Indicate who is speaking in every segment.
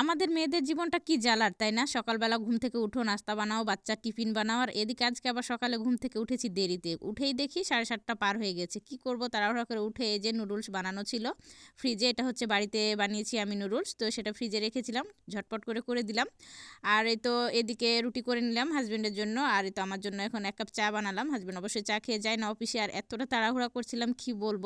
Speaker 1: আমাদের মেয়েদের জীবনটা কি জ্বালার, তাই না? সকালবেলা ঘুম থেকে উঠো, নাস্তা বানাও বাচ্চার টিফিন বানাও, আর এদিকে আজকে আবার সকালে ঘুম থেকে উঠেছি দেরিতে। উঠেই দেখি সাড়ে সাতটা পার হয়ে গেছে। কি করব? তাড়াহুড়া করে উঠে এই যে নুডলস বানানো ছিল। ফ্রিজে এটা হচ্ছে বাড়িতে বানিয়েছি আমি নুডলস, তো সেটা ফ্রিজে রেখেছিলাম, ঝটপট করে করে দিলাম। আর এই তো এদিকে রুটি করে নিলাম হাজব্যান্ডের জন্য, আর এই তো আমার জন্য এখন এক কাপ চা বানালাম। হাজব্যান্ড অবশ্যই চা খেয়ে যায় না অফিসে, আর এতটা তাড়াহুড়া করছিলাম, কি বলব?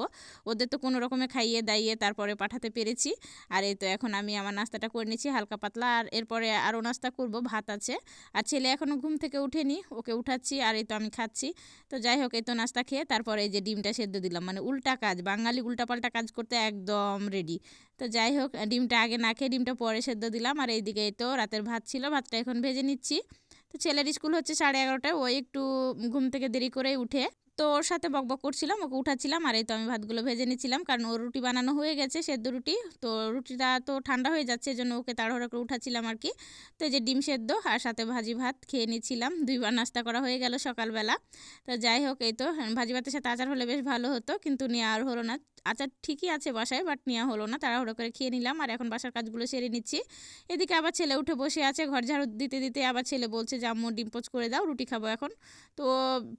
Speaker 1: ওদের তো কোনো রকমে খাইয়ে দাইয়ে তারপরে পাঠাতে পেরেছি। আর এই তো এখন আমি আমার নাস্তাটা করে নিচ্ছি হালকা পাতলা। আর এরপরে আরও নাস্তা করব, ভাত আছে। আর ছেলে এখনও ঘুম থেকে উঠেনি ওকে উঠাচ্ছি, আর এই তো আমি খাচ্ছি। তো যাই হোক, এই তো নাস্তা খেয়ে তারপরে এই যে ডিমটা সেদ্ধ দিলাম। মানে উল্টা কাজ, বাঙালি উল্টাপাল্টা কাজ করতে একদম রেডি তো যাই হোক, ডিমটা আগে না খেয়ে ডিমটা পরে সেদ্ধ দিলাম। আর এইদিকে এই তো রাতের ভাত ছিল, ভাতটা এখন ভেজে নিচ্ছি। তো ছেলের স্কুল হচ্ছে সাড়ে এগারোটায়, ওই একটু ঘুম থেকে দেরি করেই উঠে তো ওর সাথে বকবক করছিলাম, ওকে উঠাচ্ছিলাম, আর এই তো আমি ভাতগুলো ভেজে নিচ্ছিলাম, কারণ ওর রুটি বানানো হয়ে গেছে, সেদ্ধ রুটি। তো রুটিটা তো ঠান্ডা হয়ে যাচ্ছে জন্য ওকে তাড়াহুড়া করে উঠাচ্ছিলাম আর কি। তো এই যে ডিম সেদ্ধ আর সাথে ভাজি ভাত খেয়ে নিচ্ছিলাম, দুইবার নাস্তা করা হয়ে গেল সকালবেলা। তো যাই হোক, এই তো, ভাজি ভাতের সাথে আচার হলে বেশ ভালো হতো, কিন্তু নিয়ে আর হলো না। আচার ঠিকই আছে বাসায় বাট নেওয়া হলো না। তাড়াহুড়ো করে খেয়ে নিলাম আর এখন বাসার কাজগুলো সেরে নিচ্ছি। এদিকে আবার ছেলে উঠে বসে আছে, ঘর ঝাড়ু দিতে দিতে আবার ছেলে বলছে যে, আম্মু, ডিম পোচ করে দাও, রুটি খাব এখন। তো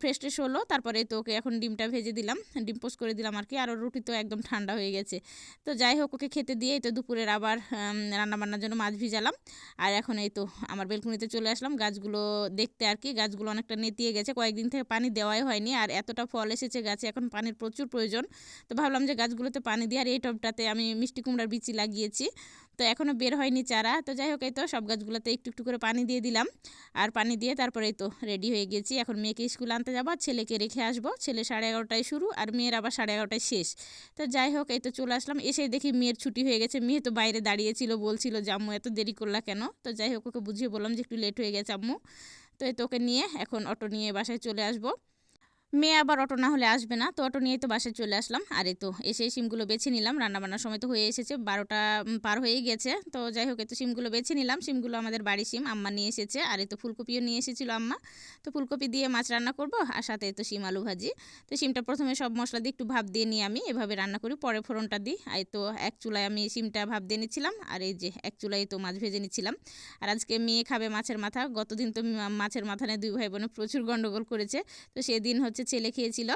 Speaker 1: ফ্রেশ ট্রেশ হলো, তারপরে তো ওকে এখন ডিমটা ভেজে দিলাম। ডিম পোচ করে দিলাম আর কি আর রুটি তো একদম ঠান্ডা হয়ে গেছে। তো যাই হোক, ওকে খেতে দিয়ে তো দুপুরের আবার রান্নাবান্নার জন্য মাছ ভিজালাম। আর এখন এই তো আমার বেলকুনিতে চলে আসলাম। গাছগুলো দেখতে আর কি গাছগুলো অনেকটা নেতিয়ে গেছে। কয়েকদিন থেকে পানি দেওয়াই হয়নি, আর এতটা ফল এসেছে গাছে, এখন পানির প্রচুর প্রয়োজন। তো ভাবলাম যে গাছগুলোতে পানি দিয়ে আর এই টবটাতে আমি মিষ্টি কুমড়ার বিচি লাগিয়েছি। তো এখনও বের হয়নি চারা। তো যাই হোক, এই তো সব গাছগুলোতে একটু একটু করে পানি দিয়ে দিলাম। আর পানি দিয়ে তারপরে তো রেডি হয়ে গেছি। এখন মেয়েকে স্কুল আনতে যাব, আর ছেলেকে রেখে আসব। ছেলে সাড়ে এগারোটায় শুরু, আর মেয়ের আবার সাড়ে এগারোটায় শেষ। তো যাই হোক, এই তো চলে আসলাম। এসে দেখি মেয়ের ছুটি হয়ে গেছে। মেয়ে তো বাইরে দাঁড়িয়েছিল, বলছিল যে, আম্মু, এত দেরি করলা কেন? তো যাই হোক, ওকে বুঝিয়ে বললাম যে, একটু লেট হয়ে গেছে, আম্মু। তো এই তোকে নিয়ে এখন অটো নিয়ে বাসায় চলে আসব। মেয়ে আবার অটো না হলে আসবে না। তো অটো নিয়ে তো বাসে চলে আসলাম। আর তো এসে সিমগুলো বেছে নিলাম। রান্নাবান্নার সময় তো হয়ে এসেছে, বারোটা পার হয়েই গেছে। তো যাই হোক তো সিমগুলো বেছে নিলাম। সিমগুলো আমাদের বাড়ি সিম, আম্মা নিয়ে এসেছে। আর তো ফুলকপিও নিয়ে এসেছিল আম্মা। তো ফুলকপি দিয়ে মাছ রান্না করব, আর সাথে তো সিম আলু ভাজি। তো সিমটা প্রথমে সব মশলা দিয়ে একটু ভাব দিয়ে নিয়ে আমি, এভাবে রান্না করি। পরে ফোড়নটা দিই। আর তো এক চুলায় আমি সিমটা ভাব দিয়ে নিচ্ছিলাম। আর এই যে এক চুলায় তো মাছ ভেজে নিচ্ছিলাম। আর আজকে মেয়ে খাবে মাছের মাথা। গতদিন তো মাছের মাথা নিয়ে দুই ভাই বোনে প্রচুর গণ্ডগোল করেছে। তো সেদিন হচ্ছে ছেলে খেয়েছিল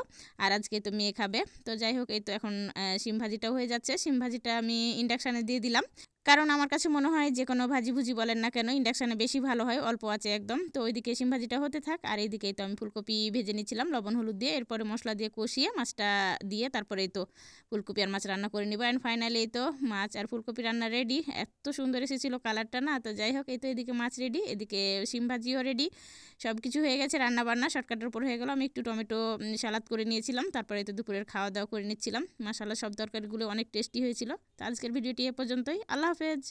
Speaker 1: আর আজকে তো মেয়ে খাবে। তো যাই হোক, এই তো এখন শিম ভাজিটাও হয়ে যাচ্ছে। শিম ভাজিটা আমি ইন্ডাকশানে দিয়ে দিলাম। কারণ আমার কাছে মনে হয় যে কোনো ভাজি ভুজি বলেন না কেন, ইন্ডাকশানে বেশি ভালো হয়, অল্প আছে একদম। তো ওইদিকে সিম ভাজিটা হতে থাক, আর এইদিকেই তো আমি ফুলকপি ভেজে নিচ্ছিলাম লবণ, হলুদ দিয়ে, এরপরে মশলা দিয়ে কষিয়ে মাছটা দিয়ে তারপরে তো ফুলকপি আর মাছ রান্না করে নিব। অ্যান্ড ফাইনালি তো মাছ আর ফুলকপি রান্না রেডি এত সুন্দর এসেছিল কালারটা না, তো যাই হোক, এই তো এদিকে মাছ রেডি এদিকে সিম ভাজিও রেডি সব কিছু হয়ে গেছে রান্না বান্না শর্টকাটের উপর হয়ে গেল, আমি একটু টমেটো সালাদ করে নিয়েছিলাম তারপরে তো দুপুরের খাওয়া দাওয়া করে নিচ্ছিলাম। মশালা সব তরকারিগুলো অনেক টেস্টি হয়েছিল। তো আজকের ভিডিওটি এ পর্যন্তই আল্লাহ হাফেজ